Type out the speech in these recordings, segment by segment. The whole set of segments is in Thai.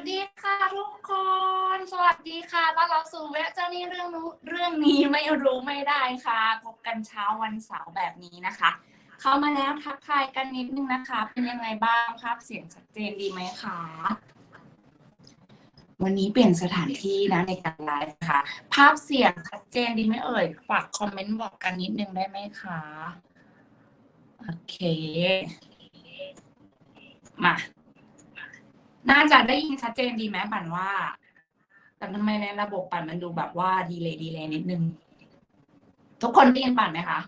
สดีค่ะทุกคน สวัสดีค่ะต้อนรับสู่เวเจ้านี่เรื่องรู้เรื่องนี้ไม่รู้ไม่ได้ค่ะ พบกันเช้าวันเสาร์แบบนี้นะคะ เข้ามาแล้วทักทายกันนิดนึงนะคะ เป็นยังไงบ้างภาพเสียงชัดเจนดีไหมคะ วันนี้เปลี่ยนสถานที่นะในการไลฟ์ค่ะ ภาพเสียงชัดเจนดีไหมเอ่ย ฝากคอมเมนต์บอกกันนิดนึงได้ไหมคะ โอเค มา น่าจะได้ยินชัดเจนดีไหมปั่นว่า แต่ทำไมในระบบปั่นมันดูแบบว่าดีเลยดีเลยนิดนึง ทุกคนได้ยินปั่นไหมคะ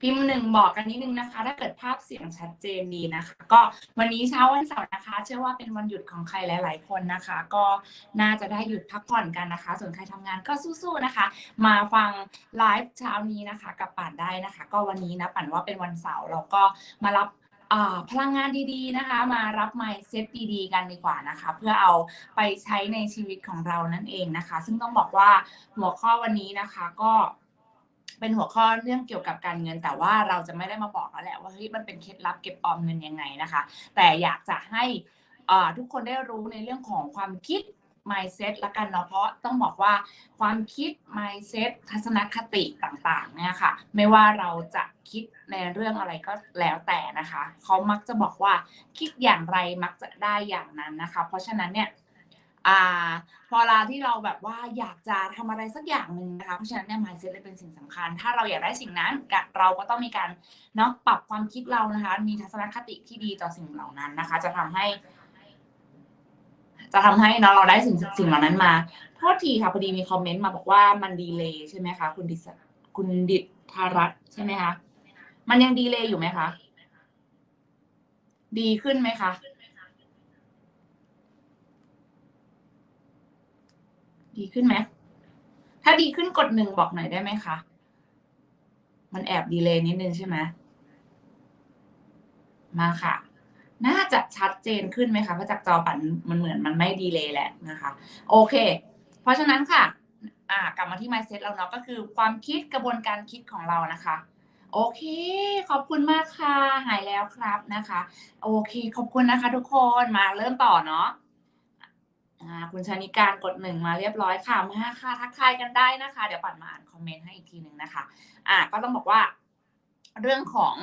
พิมพ์หนึ่งบอกกันนิดนึงนะคะ ถ้าเกิดภาพเสียงชัดเจนดีนะคะ ก็วันนี้เช้าวันเสาร์นะคะ เชื่อว่าเป็นวันหยุดของใครหลาย ๆ คนนะคะ ก็น่าจะได้หยุดพักผ่อนกันนะคะ ส่วนใครทำงานก็สู้ๆนะคะ มาฟังไลฟ์เช้านี้นะคะ กับปั่นได้นะคะ ก็วันนี้นะปั่นว่าเป็นวันเสาร์เราก็มารับ พลังงานดีๆนะคะ มารับ mindset ดีๆ กันดีกว่านะคะ เพื่อเอาไปใช้ในชีวิตของเรานั่นเองนะคะ ซึ่งต้องบอกว่าหัวข้อวันนี้นะคะก็เป็นหัวข้อเรื่องเกี่ยวกับการเงิน แต่ว่าเราจะไม่ได้มาบอกแล้วแหละว่าเฮ้ยมันเป็นเคล็ดลับเก็บออมเงินยังไงนะคะ แต่อยากจะให้ทุกคนได้รู้ในเรื่องของความคิด mindset ละกันเนาะเพราะต้องบอกว่าความคิด mindset ทัศนคติต่างๆเนี่ยค่ะ ไม่ว่าเราจะคิดในเรื่องอะไรก็แล้วแต่นะคะ เขามักจะบอกว่าคิดอย่างไรมักจะได้อย่างนั้นนะคะ เพราะฉะนั้นเนี่ยอ่าพอเวลาที่เราแบบว่าอยากจะทำอะไรสักอย่างหนึ่งนะคะเพราะฉะนั้นเนี่ย mindset เลยเป็นสิ่งสำคัญ ถ้าเราอยากได้สิ่งนั้นเราก็ต้องมีการเนาะปรับความคิดเรานะคะ มีทัศนคติที่ดีต่อสิ่งเหล่านั้นนะคะ จะทำให้ จะทำให้เนาะเราได้สิ่งสิ่งเหล่านั้นมาโทษทีค่ะพอดีมีคอมเมนต์มาบอกว่ามันดีเลยใช่ไหมคะคุณดิษคุณดิษฐรัตใช่ไหมคะมันยังดีเลยอยู่ไหมคะ ดีขึ้นไหมคะดีขึ้นไหม ถ้าดีขึ้นกดหนึ่งบอกหน่อยได้ไหมคะ มันแอบดีเลยนิดนึงใช่ไหม มาค่ะ น่าจะชัดเจนขึ้นไหมคะเพราะจากจอปั่นมันเหมือนมันไม่ดีเลยแหละนะคะ โอเค เพราะฉะนั้นค่ะอ่ากลับมาที่ mindset เราเนาะก็คือความคิดกระบวนการคิดของเรานะคะ โอเค ขอบคุณมากค่ะ หายแล้วครับนะคะ โอเค ขอบคุณนะคะทุกคนมาเริ่มต่อเนาะคุณชานิการกดหนึ่งมาเรียบร้อยค่ะมาค่ะทักทายกันได้นะคะ เดี๋ยวปั่นมาอ่านคอมเมนต์ให้อีกทีหนึ่งนะคะ อ่าก็ต้องบอกว่า เรื่องของ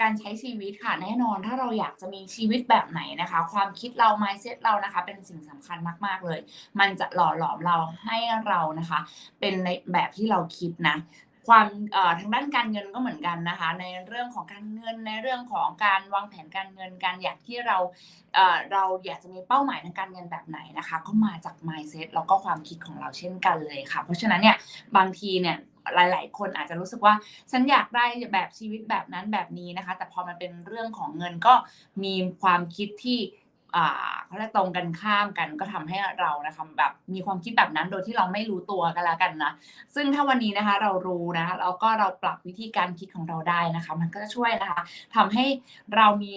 การใช้ชีวิตค่ะแน่นอนถ้าเราอยากจะมีชีวิตแบบไหนนะคะ ความคิดเรา mindset เรานะคะ เป็นสิ่งสำคัญมากๆเลย มันจะหล่อหลอมเราให้เรานะคะ เป็นในแบบที่เราคิดนะความทางด้านการเงินก็เหมือนกันนะคะ ในเรื่องของการเงินในเรื่องของการวางแผนการเงินการอยากที่เราเราอยากจะมีเป้าหมายทางการเงินแบบไหนนะคะ ก็มาจาก mindset แล้วก็ความคิดของเราเช่นกันเลยค่ะ เพราะฉะนั้นเนี่ยบางทีเนี่ย หลาย ๆ คนอาจจะรู้สึกว่าฉันอยากได้แบบชีวิตแบบนั้นแบบนี้นะคะ แต่พอมันเป็นเรื่องของเงินก็มีความคิดที่ เขาเรียกตรงกันข้ามกันก็ทำให้เรานะคะแบบมีความคิดแบบนั้นโดยที่เราไม่รู้ตัวกันล้วกันนะซึ่งถ้าวันนี้นะคะเรารู้นะคะแล้วก็เราปรับวิธีการคิดของเราได้นะคะ มันก็จะช่วยนะคะทำให้เรามี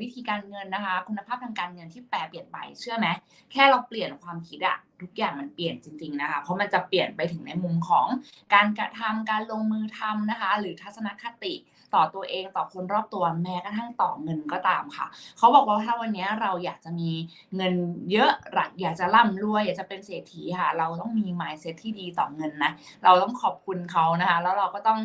วิธีการเงินนะคะ คุณภาพทางการเงินที่แปรเปลี่ยนไปเชื่อไหมแค่เราเปลี่ยนความคิดอะทุกอย่างมันเปลี่ยนจริงๆนะคะ เพราะมันจะเปลี่ยนไปถึงในมุมของการกระทำการลงมือทำนะคะ หรือทัศนคติ ต่อตัวเองต่อคนรอบตัวแม้กระทั่งต่อเงินก็ตามค่ะ เขาบอกว่าถ้าวันนี้เราอยากจะมีเงินเยอะหลักอยากจะร่ำรวยอยากจะเป็นเศรษฐีค่ะ เราต้องมี mindset ที่ดีต่อเงินนะ เราต้องขอบคุณเขานะคะ แล้วเราก็ต้อง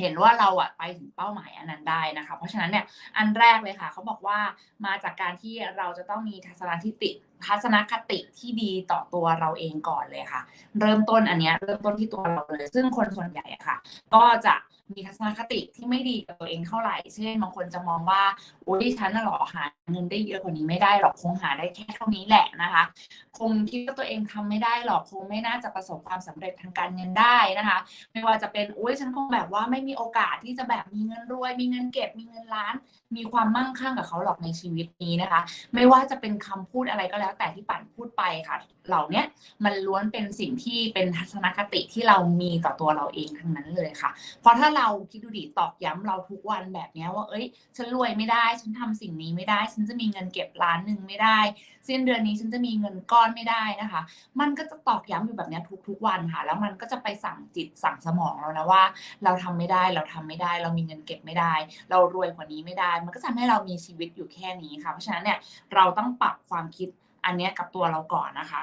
เห็นว่าเราอะไปถึงเป้าหมายอันนั้นได้นะคะ เพราะฉะนั้นเนี่ยอันแรกเลยค่ะ เขาบอกว่ามาจากการที่เราจะต้องมีทัศนคติ ทัศนคติที่ดีต่อตัวเราเองก่อนเลยค่ะ เริ่มต้นอันเนี้ยเริ่มต้นที่ตัวเราเลย ซึ่งคนส่วนใหญ่อะค่ะ ก็จะมีทัศนคติที่ไม่ดีกับตัวเองเท่าไหร่เช่นบางคนจะมองว่าโอ้ยฉันน่ะหรอหาเงินได้เยอะกว่านี้ไม่ได้หรอกคงหาได้แค่เท่านี้แหละนะคะ คงคิดว่าตัวเองทำไม่ได้หรอกคงไม่น่าจะประสบความสำเร็จทางการเงินได้นะคะ ไม่ว่าจะเป็นอุ้ยฉันคงแบบว่าไม่มีโอกาสที่จะแบบมีเงินรวย มีเงินเก็บมีเงินล้าน มีความมั่งคั่งกับเขาหรอกในชีวิตนี้นะคะ ไม่ว่าจะเป็นคำพูดอะไรก็แล้วแต่ที่ปั่นพูดไปค่ะ เหล่าเนี้ยมันล้วนเป็นสิ่งที่เป็นทัศนคติที่เรามีต่อตัวเราเองทั้งนั้นเลยค่ะ เพราะถ้าเราคิดดูดิตอกย้ำเราทุกวันแบบนี้ว่า เอ้ย ฉันรวยไม่ได้ ฉันทำสิ่งนี้ไม่ได้ ฉันจะมีเงินเก็บล้านหนึ่งไม่ได้ สิ้นเดือนนี้ฉันจะมีเงินก้อนไม่ได้นะคะ มันก็จะตอกย้ำอยู่แบบนี้ทุกๆวันค่ะ แล้วมันก็จะไปสั่งจิตสั่งสมองเรานะว่า เราทำไม่ได้เราทำไม่ได้ เรามีเงินเก็บไม่ได้ เรารวยกว่านี้ไม่ได้ มันก็ทำให้เรามีชีวิตอยู่แค่นี้ค่ะ เพราะฉะนั้นเนี่ยเราต้องปรับความคิดอันเนี้ยกับตัวเราก่อนนะคะ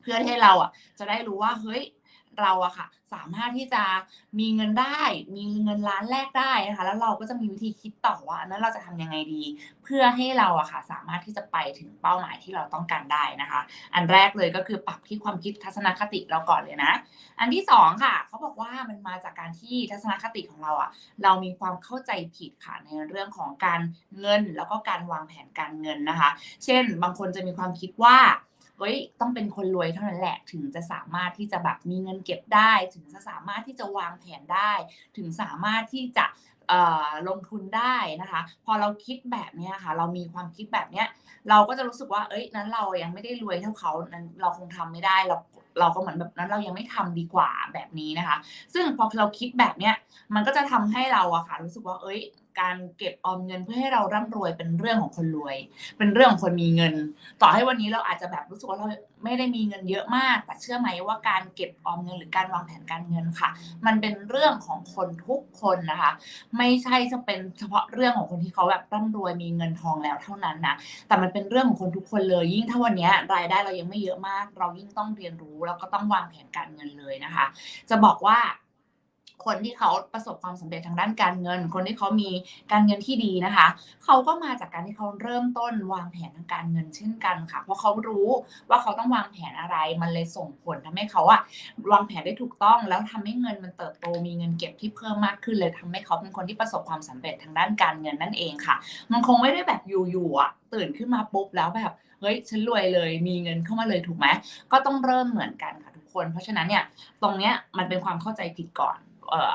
เพื่อให้เราอะ จะได้รู้ว่าเฮ้ย เราอะค่ะ สามารถที่จะมีเงินได้ มีเงินล้านแรกได้นะคะ แล้วเราก็จะมีวิธีคิดต่อว่านั้นเราจะทำยังไงดี เพื่อให้เราอะค่ะ สามารถที่จะไปถึงเป้าหมายที่เราต้องการได้นะคะ อันแรกเลยก็คือปรับที่ความคิดทัศนคติเราก่อนเลยนะ อันที่สองค่ะเขาบอกว่ามันมาจากการที่ทัศนคติของเราอะเรามีความเข้าใจผิดค่ะในเรื่องของการเงินแล้วก็การวางแผนการเงินนะคะ เช่น บางคนจะมีความคิดว่า เฮ้ยต้องเป็นคนรวยเท่านั้นแหละถึงจะสามารถที่จะแบบมีเงินเก็บได้ ถึงจะสามารถที่จะวางแผนได้ ถึงสามารถที่จะลงทุนได้นะคะ พอเราคิดแบบนี้ค่ะ เรามีความคิดแบบนี้เราก็จะรู้สึกว่า เอ้ยนั้นเรายังไม่ได้รวยเท่าเขานั้นเราคงทำไม่ได้เราเราก็เหมือนแบบนั้นเรายังไม่ทำดีกว่าแบบนี้นะคะ ซึ่งพอเราคิดแบบเนี้ยมันก็จะทำให้เราอะค่ะ รู้สึกว่า เอ้ย การเก็บออมเงินเพื่อให้เราร่ำรวยเป็นเรื่องของคนรวย เป็นเรื่องของคนมีเงิน ต่อให้วันนี้เราอาจจะแบบรู้สึกว่าเราไม่ได้มีเงินเยอะมาก แต่เชื่อไหมว่าการเก็บออมเงินหรือการวางแผนการเงินค่ะ มันเป็นเรื่องของคนทุกคนนะคะ ไม่ใช่จะเป็นเฉพาะเรื่องของคนที่เขาแบบร่ำรวยมีเงินทองแล้วเท่านั้นนะแต่มันเป็นเรื่องของคนทุกคนเลย ยิ่งถ้าวันนี้รายได้เรายังไม่เยอะมาก เรายิ่งต้องเรียนรู้แล้วก็ต้องวางแผนการเงินเลยนะคะ จะบอกว่า คนที่เขาประสบความสำเร็จทางด้านการเงิน คนที่เขามีการเงินที่ดีนะคะ เขาก็มาจากการที่เขาเริ่มต้นวางแผนทางการเงินเช่นกันค่ะ เพราะเขารู้ว่าเขาต้องวางแผนอะไร มันเลยส่งผลทำให้เขาอะวางแผนได้ถูกต้อง แล้วทำให้เงินมันเติบโต มีเงินเก็บที่เพิ่มมากขึ้นเลยทำให้เขาเป็นคนที่ประสบความสำเร็จทางด้านการเงินนั่นเองค่ะ มันคงไม่ได้แบบอยู่ๆอะตื่นขึ้นมาปุ๊บแล้วแบบเฮ้ยฉันรวยเลย มีเงินเข้ามาเลยถูกไหมก็ต้องเริ่มเหมือนกันค่ะทุกคน เพราะฉะนั้นเนี่ยตรงเนี้ยมันเป็นความเข้าใจผิดก่อน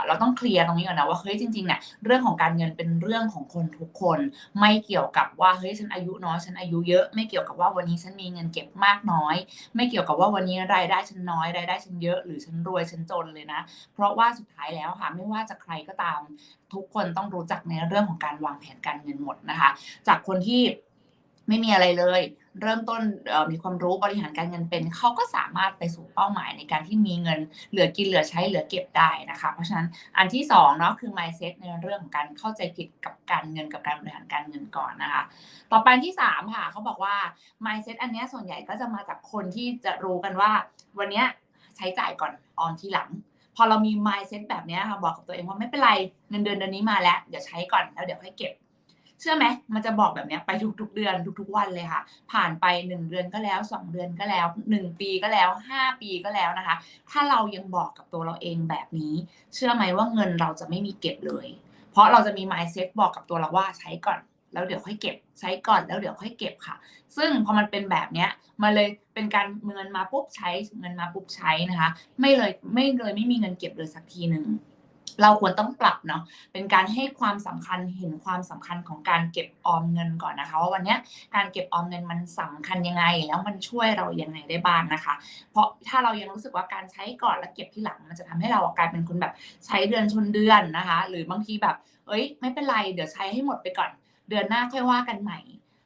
เราต้องเคลียร์ตรงนี้ก่อนนะว่าเฮ้ยจริงๆเนี่ยเรื่องของการเงินเป็นเรื่องของคนทุกคน ไม่เกี่ยวกับว่าเฮ้ยฉันอายุน้อยฉันอายุเยอะ ไม่เกี่ยวกับว่าวันนี้ฉันมีเงินเก็บมากน้อย ไม่เกี่ยวกับว่าวันนี้รายได้ฉันน้อยรายได้ฉันเยอะหรือฉันรวยฉันจนเลยนะ เพราะว่าสุดท้ายแล้วค่ะไม่ว่าจะใครก็ตาม ทุกคนต้องรู้จักในเรื่องของการวางแผนการเงินหมดนะคะ จากคนที่ ไม่มีอะไรเลย เริ่มต้นมีความรู้บริหารการเงินเป็น เขาก็สามารถไปสู่เป้าหมายในการที่มีเงินเหลือกินเหลือใช้เหลือเก็บได้นะคะ เพราะฉะนั้นอันที่สองเนาะคือ mindset ในเรื่องของการเข้าใจผิดกับการเงินกับการบริหารการเงินก่อนนะคะ ต่อไปอันที่สามค่ะเขาบอกว่า mindset อันนี้ส่วนใหญ่ก็จะมาจากคนที่จะรู้กันว่า วันนี้ใช้จ่ายก่อนออมทีหลังพอเรามี mindset แบบนี้ค่ะบอกกับตัวเองว่าไม่เป็นไรเงินเดือนเดือนนี้มาแล้ว เดี๋ยวใช้ก่อนแล้วเดี๋ยวค่อยเก็บ เชื่อไหมมันจะบอกแบบนี้ไปทุกๆเดือนทุกๆวันเลยค่ะ ผ่านไปหนึ่งเดือนก็แล้วสองเดือนก็แล้วหนึ่งปีก็แล้วห้าปีก็แล้วนะคะ ถ้าเรายังบอกกับตัวเราเองแบบนี้ เชื่อไหมว่าเงินเราจะไม่มีเก็บเลย เพราะเราจะมี mindset บอกกับตัวเราว่าใช้ก่อนแล้วเดี๋ยวค่อยเก็บใช้ก่อนแล้วเดี๋ยวค่อยเก็บค่ะ ซึ่งพอมันเป็นแบบเนี้ยมาเลยเป็นการเงินมาปุ๊บใช้เงินมาปุ๊บใช้นะคะ ไม่เลยไม่เลยไม่มีเงินเก็บเลยสักทีหนึ่ง เราควรต้องปรับเนาะเป็นการให้ความสำคัญเห็นความสำคัญของการเก็บออมเงินก่อนนะคะว่าวันนี้การเก็บออมเงินมันสำคัญยังไง แล้วมันช่วยเรายังไงได้บ้างนะคะ เพราะถ้าเรายังรู้สึกว่าการใช้ก่อนแล้วเก็บที่หลังมันจะทำให้เรากลายเป็นคนแบบใช้เดือนชนเดือนนะคะ หรือบางทีแบบ เอ้ย ไม่เป็นไร เดี๋ยวใช้ให้หมดไปก่อน เดือนหน้าค่อยว่ากันใหม่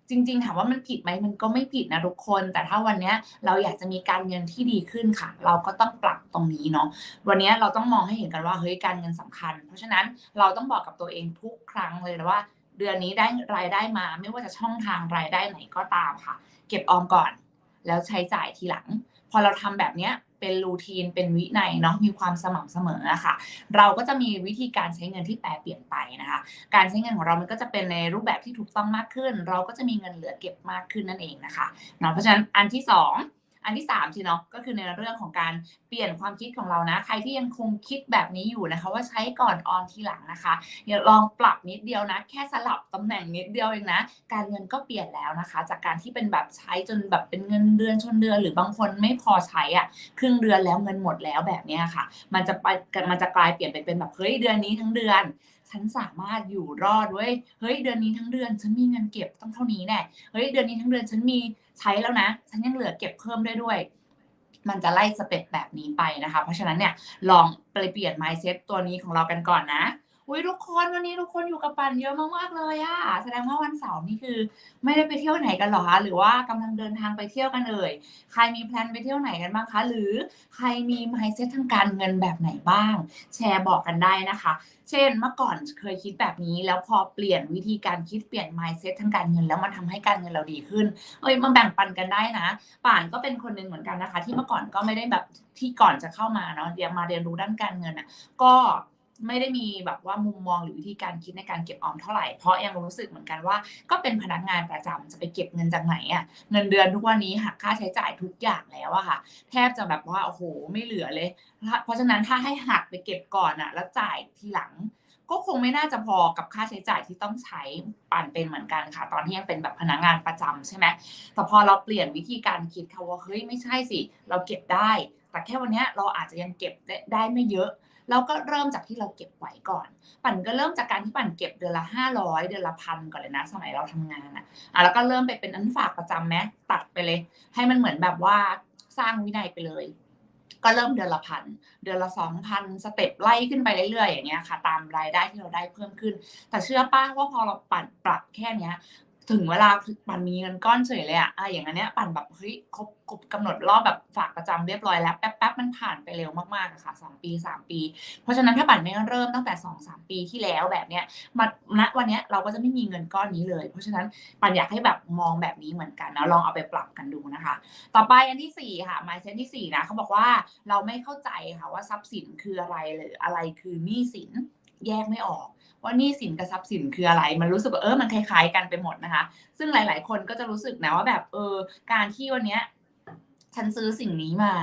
จริง ๆ ถามว่ามันผิดไหมมันก็ไม่ผิดนะทุกคน แต่ถ้าวันนี้เราอยากจะมีการเงินที่ดีขึ้นค่ะ เราก็ต้องปรับตรงนี้เนาะวันนี้เราต้องมองให้เห็นกันว่าเฮ้ยการเงินสำคัญ เพราะฉะนั้นเราต้องบอกกับตัวเองทุกครั้งเลยว่า เดือนนี้ได้รายได้มา ไม่ว่าจะช่องทางรายได้ไหนก็ตามค่ะ เก็บออมก่อน แล้วใช้จ่ายทีหลัง พอเราทำแบบเนี้ย เป็นรูทีน เป็นวินัยเนาะมีความสม่ำเสมออะค่ะ เราก็จะมีวิธีการใช้เงินที่แปรเปลี่ยนไปนะคะ การใช้เงินของเรามันก็จะเป็นในรูปแบบที่ถูกต้องมากขึ้น เราก็จะมีเงินเหลือเก็บมากขึ้นนั่นเองนะคะเนาะเพราะฉะนั้นอันที่ส อันที่สามทีเนาะก็คือในเรื่องของการเปลี่ยนความคิดของเรานะ ใครที่ยังคงคิดแบบนี้อยู่นะคะ ว่าใช้ก่อนออมทีหลังนะคะอย่าลองปรับนิดเดียวนะ แค่สลับตำแหน่งนิดเดียวเองนะ การเงินก็เปลี่ยนแล้วนะคะ จากการที่เป็นแบบใช้จนแบบเป็นเงินเดือนชนเดือน หรือบางคนไม่พอใช้อะครึ่งเดือนแล้วเงินหมดแล้วแบบนี้ค่ะ มันจะไปมันจะกลายเปลี่ยนไปเป็นแบบเฮ้ยเดือนนี้ทั้งเดือนฉันสามารถอยู่รอดเว้ย เฮ้ยเดือนนี้ทั้งเดือนฉันมีเงินเก็บต้องเท่านี้แน่ เฮ้ยเดือนนี้ทั้งเดือนฉันมี ใช้แล้วนะ ฉันยังเหลือเก็บเพิ่มได้ด้วย มันจะไล่สเต็ปแบบนี้ไปนะคะ เพราะฉะนั้นเนี่ยลองไปเปลี่ยน mindset ตัวนี้ของเรากันก่อนนะ อุ้ยทุกคนวันนี้ทุกคนอยู่กับปันเยอะมากๆเลยอะแสดงว่าวันเสาร์นี่คือ ไม่ได้ไปเที่ยวไหนกันหรอคะหรือว่ากำลังเดินทางไปเที่ยวกันเอ่ยใครมีแพลนไปเที่ยวไหนกันบ้างคะหรือใครมี mindset ทางการเงินแบบไหนบ้าง แชร์บอกกันได้นะคะ เช่นเมื่อก่อนเคยคิดแบบนี้ แล้วพอเปลี่ยนวิธีการคิดเปลี่ยน mindset ทางการเงิน แล้วมันทำให้การเงินเราดีขึ้นเอ้ยมาแบ่งปันกันได้นะ ป่านก็เป็นคนหนึ่งเหมือนกันนะคะ ที่เมื่อก่อนก็ไม่ได้แบบที่ก่อนจะเข้ามาเนาะเรียนมาเรียนรู้ด้านการเงินอะก็ ไม่ได้มีแบบว่ามุมมองหรือวิธีการคิดในการเก็บออมเท่าไหร่เพราะยังรู้สึกเหมือนกันว่า ก็เป็นพนักงานประจำจะไปเก็บเงินจากไหนอะ่ะเงินเดือนทุกวันนี้หักค่าใช้จ่ายทุกอย่างแล้วอะค่ะ แทบจะแบบว่าโอ้โหไม่เหลือเลย เพราะฉะนั้นถ้าให้หักไปเก็บก่อนอะแล้วจ่ายทีหลัง ก็คงไม่น่าจะพอกับค่าใช้จ่ายที่ต้องใช้ปั่นเป็นเหมือนกันค่ะ ตอนที่ยังเป็นแบบพนักงานประจำใช่ไหมแต่พอเราเปลี่ยนวิธีการคิดค่ะว่าเฮ้ยไม่ใช่สิ เราเก็บได้แต่แค่วันนี้เราอาจจะยังเก็บได้ไม่เยอะ เราก็เริ่มจากที่เราเก็บไว้ก่อน ปั่นก็เริ่มจากการที่ปั่นเก็บเดือนละห้าร้อยเดือนละพันก่อนเลยนะ สมัยเราทำงานอะอะแล้วก็เริ่มไปเป็นอันฝากประจำไหมตัดไปเลย ให้มันเหมือนแบบว่าสร้างวินัยไปเลย ก็เริ่มเดือนละพันเดือนละสองพันสเต็ปไล่ขึ้นไปเรื่อยๆอย่างเงี้ยค่ะ ตามรายได้ที่เราได้เพิ่มขึ้น แต่เชื่อป้าว่าพอเราปั่นปรับแค่เนี้ย ถึงเวลาปั่นมีเงินก้อนเฉยเลยอะอะอย่างอันเนี้ยปั่นแบบเฮ้ยครบครบกำหนดรอบแบบฝากประจำเรียบร้อยแล้วแป๊บๆมันผ่านไปเร็วมากๆอะค่ะสองปีสามปี เพราะฉะนั้นถ้าปั่นไม่เริ่มตั้งแต่สองสามปีที่แล้วแบบเนี้ยมาณวันเนี้ยเราก็จะไม่มีเงินก้อนนี้เลย เพราะฉะนั้นปั่นอยากให้แบบมองแบบนี้เหมือนกันนะลองเอาไปปรับกันดูนะคะ ต่อไปอันที่สี่ค่ะ mindset ที่สี่นะเขาบอกว่าเราไม่เข้าใจค่ะว่าทรัพย์สินคืออะไรหรืออะไรคือหนี้สินแยกไม่ออก ว่านี่สินกับทรัพย์สินคืออะไร มันรู้สึกว่าเออมันคล้ายๆกันไปหมดนะคะ ซึ่งหลาย ๆ คนก็จะรู้สึกนะว่าแบบเออการที่วันเนี้ย ฉันซื้อสิ่งนี้มา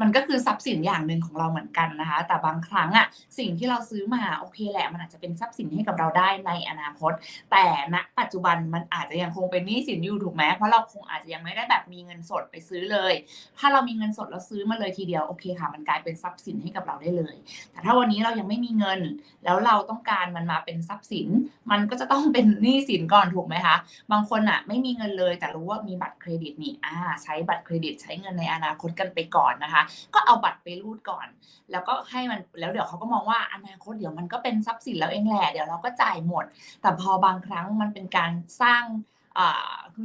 มันก็คือทรัพย์สินอย่างหนึ่งของเราเหมือนกันนะคะ แต่บางครั้งอะสิ่งที่เราซื้อมาโอเคแหละ มันอาจจะเป็นทรัพย์สินให้กับเราได้ในอนาคต แต่ณปัจจุบันมันอาจจะยังคงเป็นหนี้สินอยู่ถูกไหมเพราะเราคงอาจจะยังไม่ได้แบบมีเงินสดไปซื้อเลย ถ้าเรามีเงินสดแล้วซื้อมาเลยทีเดียวโอเคค่ะ มันกลายเป็นทรัพย์สินให้กับเราได้เลย แต่ถ้าวันนี้เรายังไม่มีเงิน แล้วเราต้องการมันมาเป็นทรัพย์สิน มันก็จะต้องเป็นหนี้สินก่อนถูกไหมคะ บางคนอะไม่มีเงินเลยแต่รู้ว่ามีบัตรเครดิตนี่อ่าใช้บัตรเครดิตใช้เงินในอนาคตกันไปก่อนนะคะ ก็เอาบัตรไปรูดก่อน แล้วก็ให้มันแล้วเดี๋ยวเขาก็มองว่าอนาคตเดี๋ยวมันก็เป็นทรัพย์สินแล้วเองแหละเดี๋ยวเราก็จ่ายหมด แต่พอบางครั้งมันเป็นการสร้าง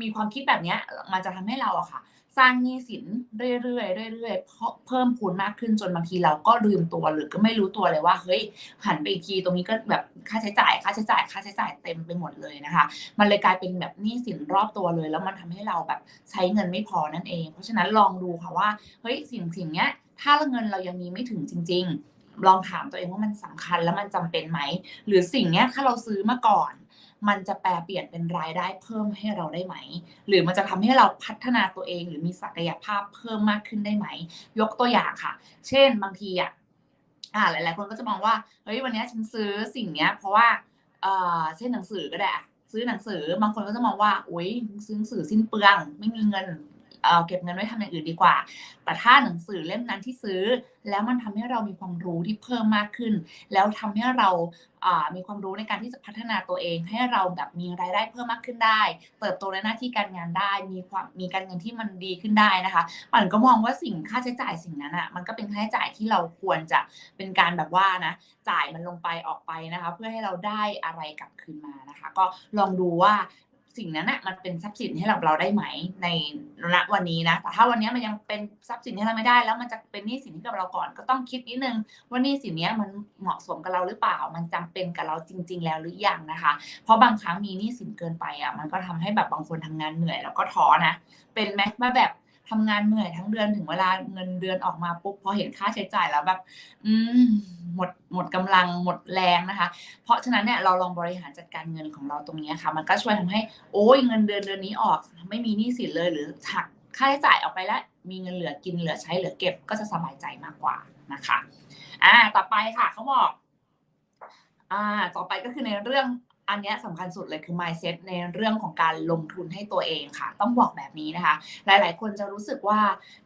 มีความคิดแบบนี้มันจะทำให้เราอะค่ะ สร้างหนี้สินเรื่อยๆเรื่อยๆเพิ่มพูนมากขึ้นจนบางทีเราก็ลืมตัวหรือก็ไม่รู้ตัวเลยว่าเฮ้ยหันไปอีกทีตรงนี้ก็แบบค่าใช้จ่าย ค่าใช้จ่าย ค่าใช้จ่ายเต็มไปหมดเลยนะคะ มันเลยกลายเป็นแบบหนี้สินรอบตัวเลย แล้วมันทำให้เราแบบใช้เงินไม่พอนั่นเอง เพราะฉะนั้นลองดูค่ะว่าเฮ้ยสิ่งสิ่งเนี้ย ถ้าเงินเรายังมีไม่ถึงจริง ๆ ลองถามตัวเองว่ามันสำคัญแล้วมันจำเป็นไหมหรือสิ่งเนี้ยถ้าเราซื้อมาก่อน มันจะแปลเปลี่ยนเป็นรายได้เพิ่มให้เราได้ไหม หรือมันจะทำให้เราพัฒนาตัวเองหรือมีศักยภาพเพิ่มมากขึ้นได้ไหม ยกตัวอย่างค่ะ เช่นบางทีอะอ่าหลาย ๆ คนก็จะมองว่าเฮ้ยวันนี้ฉันซื้อสิ่งเนี้ย เพราะว่าเออเช่นหนังสือก็ได้ซื้อหนังสือบางคนก็จะมองว่าโอ๊ยซื้อหนังสือสิ้นเปลือง ไม่มีเงิน เก็บเงินไว้ทำอย่างอื่นดีกว่า แต่ถ้าหนังสือเล่มนั้นที่ซื้อ แล้วมันทำให้เรามีความรู้ที่เพิ่มมากขึ้น แล้วทำให้เรามีความรู้ในการที่จะพัฒนาตัวเอง ให้เราแบบมีรายได้เพิ่มมากขึ้นได้ เติบโตในหน้าที่การงานได้ มีความมีการเงินที่มันดีขึ้นได้นะคะปันก็มองว่าสิ่งค่าใช้จ่ายสิ่งนั้นอะ่ะมันก็เป็นค่าใช้จ่ายที่เราควรจะเป็นการแบบว่านะจ่ายมันลงไปออกไปนะคะ เพื่อให้เราได้อะไรกลับคืนมานะคะ ก็ลองดูว่า สิ่งนั้นน่ะมันเป็นทรัพย์สินให้เราเราได้ไหมในณวันนี้นะแต่ถ้าวันนี้มันยังเป็นทรัพย์สินให้เราไม่ได้ แล้วมันจะเป็นหนี้สินให้กับเราก่อนก็ต้องคิดนิดนึงว่าหนี้สินนี้มันเหมาะสมกับเราหรือเปล่า มันจำเป็นกับเราจริง ๆ แล้วหรือยังนะคะ เพราะบางครั้งมีหนี้สินเกินไปอะมันก็ทำให้แบบบางคนทำงานเหนื่อยแล้วก็ท้อนะเป็นไหมว่าแบบ ทำงานเหนื่อยทั้งเดือนถึงเวลาเงินเดือนออกมาปุ๊บพอเห็นค่าใช้จ่ายแล้วแบบ อืมหมดหมดกำลังหมดแรงนะคะ เพราะฉะนั้นเนี่ยเราลองบริหารจัดการเงินของเราตรงนี้ค่ะ มันก็ช่วยทำให้ โอ้ยเงินเดือนเดือนนี้ออกไม่มีหนี้สินเลยหรือหักค่าใช้จ่ายออกไปแล้ว มีเงินเหลือกินเหลือใช้เหลือเก็บก็จะสบายใจมากกว่านะคะ อ่า ต่อไปค่ะเขาบอก อ่า ต่อไปก็คือในเรื่อง อันนี้สำคัญสุดเลยคือ mindset ในเรื่องของการลงทุนให้ตัวเองค่ะ ต้องบอกแบบนี้นะคะ หลาย ๆ คนจะรู้สึกว่า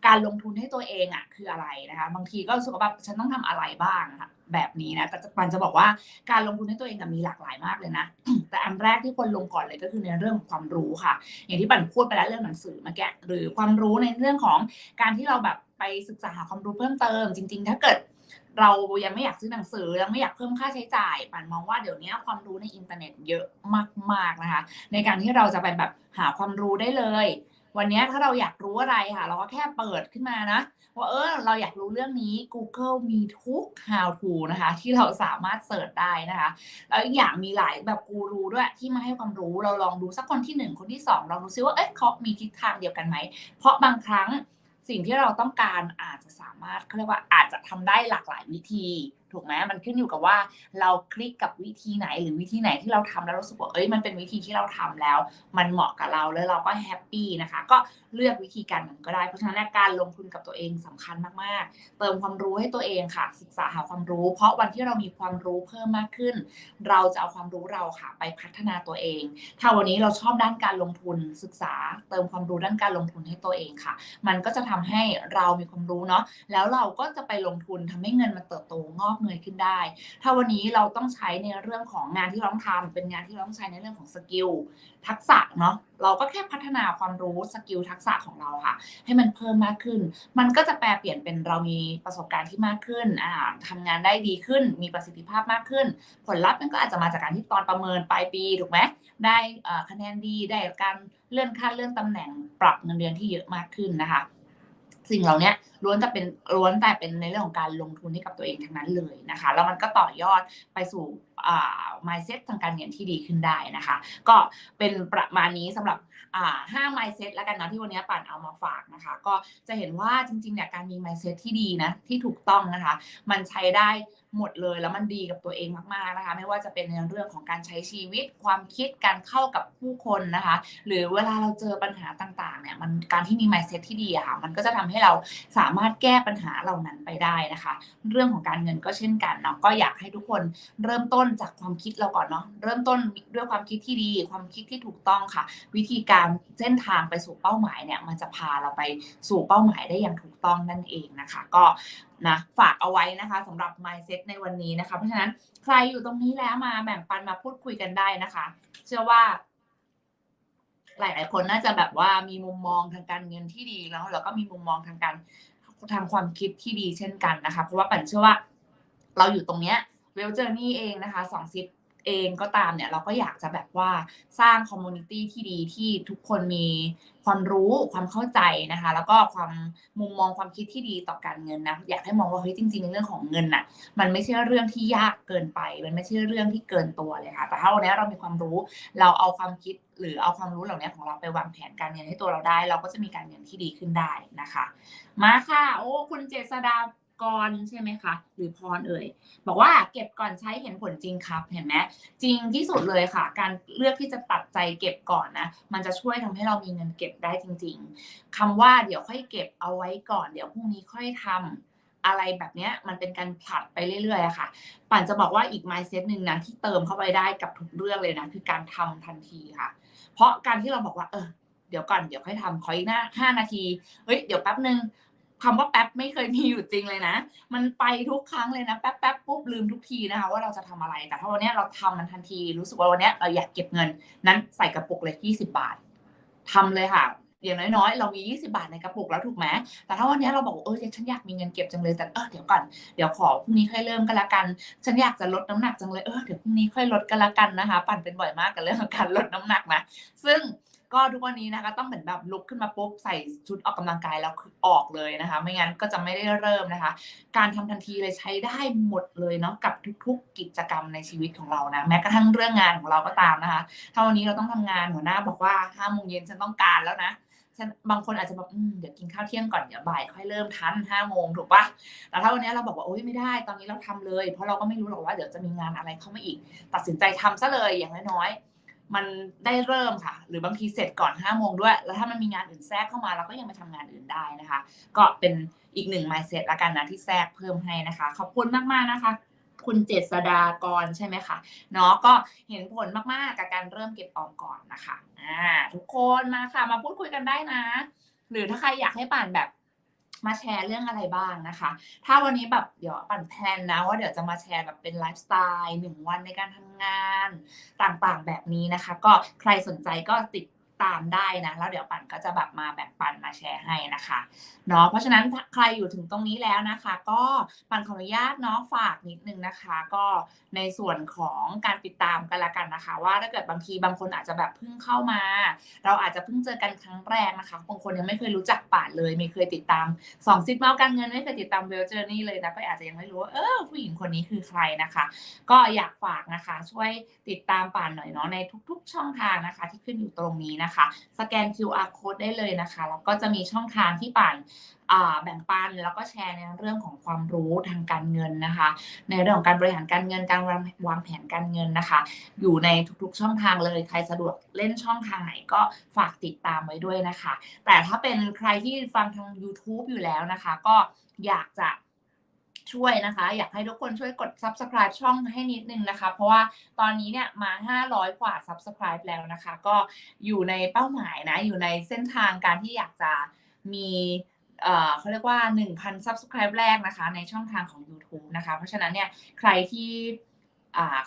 การลงทุนให้ตัวเองอะคืออะไรนะคะ บางทีก็รู้สึกว่าแบบฉันต้องทำอะไรบ้างค่ะแบบนี้นะแต่ปันจะบอกว่าการลงทุนให้ตัวเองมีหลากหลายมากเลยนะ แต่อันแรกที่ควรลงก่อนเลยก็คือในเรื่องของความรู้ค่ะ อย่างที่ปันพูดไปแล้วเรื่องหนังสือมาแกะหรือความรู้ในเรื่องของการที่เราแบบไปศึกษาหาความรู้เพิ่มเติม จริง ๆ ถ้าเกิด เรายังไม่อยากซื้อหนังสือยังไม่อยากเพิ่มค่าใช้จ่ายปันมองว่าเดี๋ยวนี้ความรู้ในอินเทอร์เน็ตเยอะมากๆนะคะ ในการที่เราจะไปแบบหาความรู้ได้เลย วันนี้ถ้าเราอยากรู้อะไรค่ะ เราก็แค่เปิดขึ้นมานะว่าเออเราอยากรู้เรื่องนี้ Google มีทุก how to นะคะ ที่เราสามารถเสิร์ชได้นะคะแล้วอีกอย่างมีหลายแบบกูรูด้วยที่มาให้ความรู้เราลองดูสักคนที่หนึ่งคนที่สองลองดูซิว่าเอ๊ะเขามีทิศทางเดียวกันไหมเพราะบางครั้ง สิ่งที่เราต้องการอาจจะสามารถเขาเรียกว่าอาจจะทำได้หลากหลายวิธี ถูกไหมมันขึ้นอยู่กับว่าเราคลิกกับวิธีไหนหรือวิธีไหนที่เราทำแล้วรู้สึกว่าเอ้ยมันเป็นวิธีที่เราทำแล้ว มันเหมาะกับเราแล้วเราก็แฮปปี้นะคะ ก็เลือกวิธีการนั้นก็ได้เพราะฉะนั้นการลงทุนกับตัวเองสำคัญมากๆ เติมความรู้ให้ตัวเองค่ะ ศึกษาหาความรู้ เพราะวันที่เรามีความรู้เพิ่มมากขึ้น เราจะเอาความรู้เราค่ะ ไปพัฒนาตัวเอง ถ้าวันนี้เราชอบด้านการลงทุนศึกษา เติมความรู้ด้านการลงทุนให้ตัวเองค่ะ มันก็จะทำให้เรามีความรู้เนาะแล้วเราก็จะไปลงทุนทำให้เงินมันเติบโตงอกเงยขึ้นได้ ถ้าวันนี้เราต้องใช้ในเรื่องของงานที่เราต้องทำเป็นงานที่เราต้องใช้ในเรื่องของสกิลทักษะเนาะเราก็แค่พัฒนาความรู้สกิลทักษะของเราค่ะ ให้มันเพิ่มมากขึ้น มันก็จะแปลเปลี่ยนเป็นเรามีประสบการณ์ที่มากขึ้นอ่าทำงานได้ดีขึ้น มีประสิทธิภาพมากขึ้น ผลลัพธ์มันก็อาจจะมาจากการที่ตอนประเมินปลายปีถูกไหมได้คะแนนดีได้การเลื่อนขั้นเลื่อนตำแหน่งปรับเงินเดือนที่เยอะมากขึ้นนะคะ สิ่งเหล่านี้ล้วนจะเป็นล้วนแต่เป็นในเรื่องของการลงทุนให้กับตัวเองทั้งนั้นเลยนะคะ แล้วมันก็ต่อยอดไปสู่อ่า mindset ทางการเงินที่ดีขึ้นได้นะคะ ก็เป็นประมาณนี้สำหรับห้า mindset แล้วกันนะที่วันนี้ป่านเอามาฝากนะคะ ก็จะเห็นว่าจริงๆเนี่ยการมี mindset ที่ดีนะที่ถูกต้องนะคะ มันใช้ได้ หมดเลยแล้วมันดีกับตัวเองมากๆนะคะ ไม่ว่าจะเป็นในเรื่องของการใช้ชีวิตความคิดการเข้ากับผู้คนนะคะ หรือเวลาเราเจอปัญหาต่างๆเนี่ยมันการที่มี mindset ที่ดีอะค่ะ มันก็จะทำให้เราสามารถแก้ปัญหาเหล่านั้นไปได้นะคะ เรื่องของการเงินก็เช่นกันเนาะก็อยากให้ทุกคนเริ่มต้นจากความคิดเราก่อนเนาะเริ่มต้นด้วยความคิดที่ดี ความคิดที่ถูกต้องค่ะ วิธีการเส้นทางไปสู่เป้าหมายเนี่ยมันจะพาเราไปสู่เป้าหมายได้อย่างถูกต้องนั่นเองนะคะ ก็ นะฝากเอาไว้นะคะสำหรับ mindset ในวันนี้นะคะ เพราะฉะนั้นใครอยู่ตรงนี้แล้วมาแบ่งปันมาพูดคุยกันได้นะคะ เชื่อว่า หลาย ๆ คนน่าจะแบบว่ามีมุมมองทางการเงินที่ดีแล้วแล้วก็มีมุมมองทางการทางความคิดที่ดีเช่นกันนะคะ เพราะว่าปั่นเชื่อว่า เราอยู่ตรงเนี้ยเวลเจอร์นี่เองนะคะสองซิทเองก็ตามเนี่ยเราก็อยากจะแบบว่าสร้างคอมมูนิตี้ที่ดีที่ทุกคนมี ความรู้ความเข้าใจนะคะ แล้วก็ความมุมมองความคิดที่ดีต่อการเงินนะอยากให้มองว่าเฮ้ยจริง ๆ เรื่องของเงินน่ะ มันไม่ใช่เรื่องที่ยากเกินไป มันไม่ใช่เรื่องที่เกินตัวเลยค่ะ แต่ถ้าวันนี้เรามีความรู้ เราเอาความคิดหรือเอาความรู้เหล่านี้ของเราไปวางแผนการเงินให้ตัวเราได้ เราก็จะมีการเงินที่ดีขึ้นได้นะคะ มาค่ะ โอ้คุณเจษดา กรใช่ไหมคะ หรือพรเอ่ย บอกว่าเก็บก่อนใช้เห็นผลจริงครับเห็นไหมจริงที่สุดเลยค่ะ การเลือกที่จะตัดใจเก็บก่อนนะ มันจะช่วยทำให้เรามีเงินเก็บได้จริง ๆคำว่าเดี๋ยวค่อยเก็บเอาไว้ก่อน เดี๋ยวพรุ่งนี้ค่อยทำอะไรแบบนี้มันเป็นการผลัดไปเรื่อยๆอะค่ะ ป่านจะบอกว่าอีก mindset หนึ่งนะที่เติมเข้าไปได้กับทุกเรื่องเลยนะ คือการทำทันทีค่ะ เพราะการที่เราบอกว่า เออ เดี๋ยวก่อน เดี๋ยวค่อยทำขออีกหน้าห้านาที เฮ้ย เดี๋ยวแป๊บหนึ่ง คำว่าแป๊บไม่เคยมีอยู่จริงเลยนะ มันไปทุกครั้งเลยนะ แป๊บแป๊บปุ๊บลืมทุกทีนะคะว่าเราจะทำอะไร แต่ถ้าวันนี้เราทำมันทันที รู้สึกว่าวันนี้เราอยากเก็บเงิน นั้นใส่กระปุกเลยยี่สิบาททำเลยค่ะ อย่างน้อยๆ เรามี 20 บาทในกระปุกแล้วถูกไหมแต่ถ้าวันนี้เราบอกว่าเออฉันอยากมีเงินเก็บจังเลยแต่เออเดี๋ยวก่อนเดี๋ยวขอพรุ่งนี้ค่อยเริ่มกันละกัน ฉันอยากจะลดน้ำหนักจังเลยเออเดี๋ยวพรุ่งนี้ค่อยลดกันละกันนะคะ ปั่นเป็นบ่อยมากกับเรื่องของการลดน้ำหนักนะซึ่ง ก็ทุกวันนี้นะคะต้องเหมือนแบบลุกขึ้นมาปุ๊บใส่ชุดออกกำลังกายแล้วออกเลยนะคะ ไม่งั้นก็จะไม่ได้เริ่มนะคะ การทำทันทีเลยใช้ได้หมดเลยเนาะกับทุก ๆ กิจกรรมในชีวิตของเรานะแม้กระทั่งเรื่องงานของเราก็ตามนะคะ ถ้าวันนี้เราต้องทำงานหัวหน้าบอกว่าห้าโมงเย็นฉันต้องการแล้วนะฉันบางคนอาจจะแบบเดี๋ยวกินข้าวเที่ยงก่อนเดี๋ยวบ่ายค่อยเริ่มทันห้าโมงถูกปะแต่ถ้าวันนี้เราบอกว่าโอ๊ยไม่ได้ ตอนนี้เราทำเลย เพราะเราก็ไม่รู้หรอกว่าเดี๋ยวจะมีงานอะไรเข้ามาอีก ตัดสินใจทำซะเลยอย่างน้อยๆ มันได้เริ่มค่ะ หรือบางทีเสร็จก่อน5้าโมงด้วย แล้วถ้ามันมีงานอื่นแทรกเข้ามาเราก็ยังไปทำงานอื่นได้นะคะ ก็เป็นอีกหนึ่ง mindset ละกันนะที่แทรกเพิ่มให้นะคะ ขอบคุณมากๆนะคะ คุณเจษดากรใช่ไหมคะเนาะก็เห็นผลมากๆกับการเริ่มเก็บออมก่อนนะคะอ่าทุกคนมาค่ะมาพูดคุยกันได้นะ หรือถ้าใครอยากให้ป่านแบบ มาแชร์เรื่องอะไรบ้างนะคะ ถ้าวันนี้แบบเดี๋ยวปั่นแพลนนะว่าเดี๋ยวจะมาแชร์แบบเป็นไลฟ์สไตล์หนึ่งวันในการทำงานต่างๆแบบนี้นะคะ ก็ใครสนใจก็ติด ตามได้นะแล้วเดี๋ยวปั่นก็จะแบบมาแบ่งปันมาแชร์ให้นะคะเนาะเพราะฉะนั้นใครอยู่ถึงตรงนี้แล้วนะคะ ก็ปั่นขออนุญาตเนาะฝากนิดนึงนะคะ ก็ในส่วนของการติดตามกันละกันนะคะ ว่าถ้าเกิดบางทีบางคนอาจจะแบบเพิ่งเข้ามา เราอาจจะเพิ่งเจอกันครั้งแรกนะคะบางคนยังไม่เคยรู้จักป่านเลยไม่เคยติดตามสองซิดเมาส์การเงินไม่เคยติดตามเวลเจอร์นี่เลยนะก็อาจจะยังไม่รู้ว่าเออผู้หญิงคนนี้คือใครนะคะ ก็อยากฝากนะคะ ช่วยติดตามป่านหน่อยเนาะในทุก ๆ ช่องทางนะคะ ที่ขึ้นอยู่ตรงนี้นะคะสแกน QR code ได้เลยนะคะ แล้วก็จะมีช่องทางที่ป่านแบ่งปันแล้วก็แชร์ในเรื่องของความรู้ทางการเงินนะคะ ในเรื่องของการบริหารการเงินการวางวางแผนการเงินนะคะ อยู่ในทุกๆช่องทางเลยใครสะดวกเล่นช่องทางไหนก็ฝากติดตามไว้ด้วยนะคะ แต่ถ้าเป็นใครที่ฟังทาง YouTube อยู่แล้วนะคะ ก็อยากจะ ช่วยนะคะ อยากให้ทุกคนช่วยกด subscribe ช่องให้นิดนึงนะคะ เพราะว่าตอนนี้เนี่ยมา 500 กว่า subscribe แล้วนะคะ ก็อยู่ในเป้าหมายนะ อยู่ในเส้นทางการที่อยากจะมีเขาเรียกว่า 1,000 subscribe แรกนะคะ ในช่องทางของ YouTube นะคะ เพราะฉะนั้นเนี่ยใครที่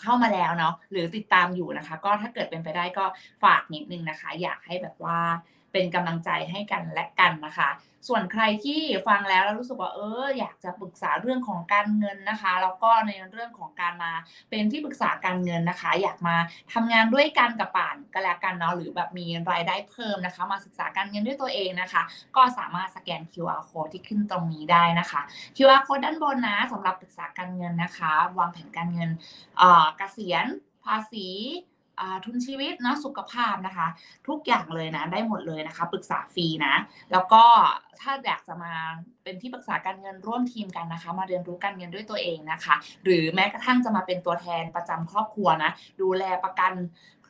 เข้ามาแล้วเนาะหรือติดตามอยู่นะคะ ก็ถ้าเกิดเป็นไปได้ก็ฝากนิดนึงนะคะ อยากให้แบบว่า เป็นกำลังใจให้กันและกันนะคะ ส่วนใครที่ฟังแล้วแล้วรู้สึกว่าเอออยากจะปรึกษาเรื่องของการเงินนะคะ แล้วก็ในเรื่องของการมาเป็นที่ปรึกษาการเงินนะคะ อยากมาทำงานด้วยกันกับป่านก็แล้วกันเนาะหรือแบบมีรายได้เพิ่มนะคะ มาศึกษาการเงินด้วยตัวเองนะคะ ก็สามารถสแกน QR code ที่ขึ้นตรงนี้ได้นะคะ QR code ด้านบนนะสำหรับปรึกษาการเงินนะคะ วางแผนการเงินเออเกษียณภาษี ทุนชีวิตนะสุขภาพนะคะ ทุกอย่างเลยนะ ได้หมดเลยนะคะ ปรึกษาฟรีนะ แล้วก็ถ้าอยากจะมาเป็นที่ปรึกษาการเงินร่วมทีมกันนะคะ มาเรียนรู้การเงินด้วยตัวเองนะคะ หรือแม้กระทั่งจะมาเป็นตัวแทนประจำครอบครัวนะ ดูแลประกัน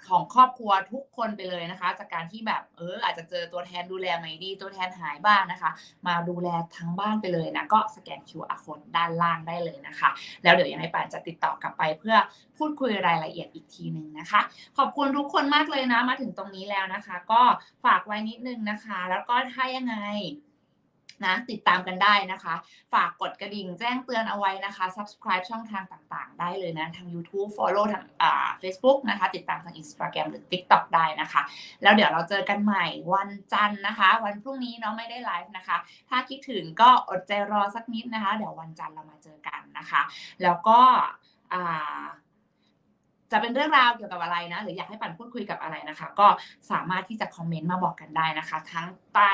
ของครอบครัวทุกคนไปเลยนะคะ จากการที่แบบเอออาจจะเจอตัวแทนดูแลไม่ดี ตัวแทนหายบ้างนะคะ มาดูแลทั้งบ้านไปเลยนะก็สแกน QR code ด้านล่างได้เลยนะคะ แล้วเดี๋ยวยังไงป่านจะติดต่อกลับไปเพื่อพูดคุยรายละเอียดอีกทีหนึ่งนะคะ ขอบคุณทุกคนมากเลยนะมาถึงตรงนี้แล้วนะคะ ก็ฝากไว้นิดนึงนะคะ แล้วก็ถ้ายังไง นะติดตามกันได้นะคะ ฝากกดกระดิ่งแจ้งเตือนเอาไว้นะคะ subscribe ช่องทางต่างๆ ได้เลยนะทาง YouTube follow ทางอ่า Facebook นะคะ ติดตามทาง Instagram หรือ TikTok ได้นะคะ แล้วเดี๋ยวเราเจอกันใหม่วันจันทร์นะคะ วันพรุ่งนี้เนาะไม่ได้ไลฟ์นะคะ ถ้าคิดถึงก็อดใจรอสักนิดนะคะ เดี๋ยววันจันทร์เรามาเจอกันนะคะ แล้วก็อ่าจะเป็นเรื่องราวเกี่ยวกับอะไรนะ หรืออยากให้ปั่นพูดคุยกับอะไรนะคะ ก็สามารถที่จะคอมเมนต์มาบอกกันได้นะคะ ทั้งใต้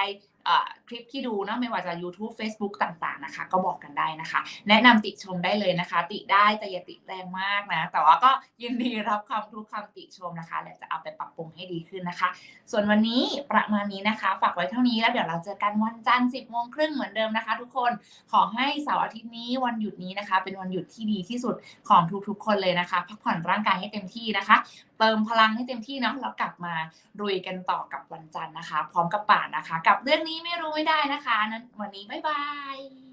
คลิปที่ดูนะไม่ว่าจะ YouTube Facebook ต่างๆนะคะ ก็บอกกันได้นะคะ แนะนำติชมได้เลยนะคะ ติได้แต่อย่าติแรงมากนะ แต่ว่าก็ยินดีรับคำทุกคำติชมนะคะ และจะเอาไปปรับปรุงให้ดีขึ้นนะคะ ส่วนวันนี้ประมาณนี้นะคะ ฝากไว้เท่านี้แล้วเดี๋ยวเราเจอกันวันจันทร์10โมงครึ่งเหมือนเดิมนะคะ ทุกคนขอให้เสาร์อาทิตย์นี้วันหยุดนี้นะคะ เป็นวันหยุดที่ดีที่สุดของทุกๆ คนเลยนะคะ พักผ่อนร่างกายให้เต็มที่นะคะ เติมพลังให้เต็มที่เนาะแล้วกลับมารุยกันต่อกับวันจันทร์นะคะ พร้อมกับป่านนะคะ กับเรื่องนี้ไม่รู้ไม่ได้นะคะนั้นวันนี้บ๊ายบาย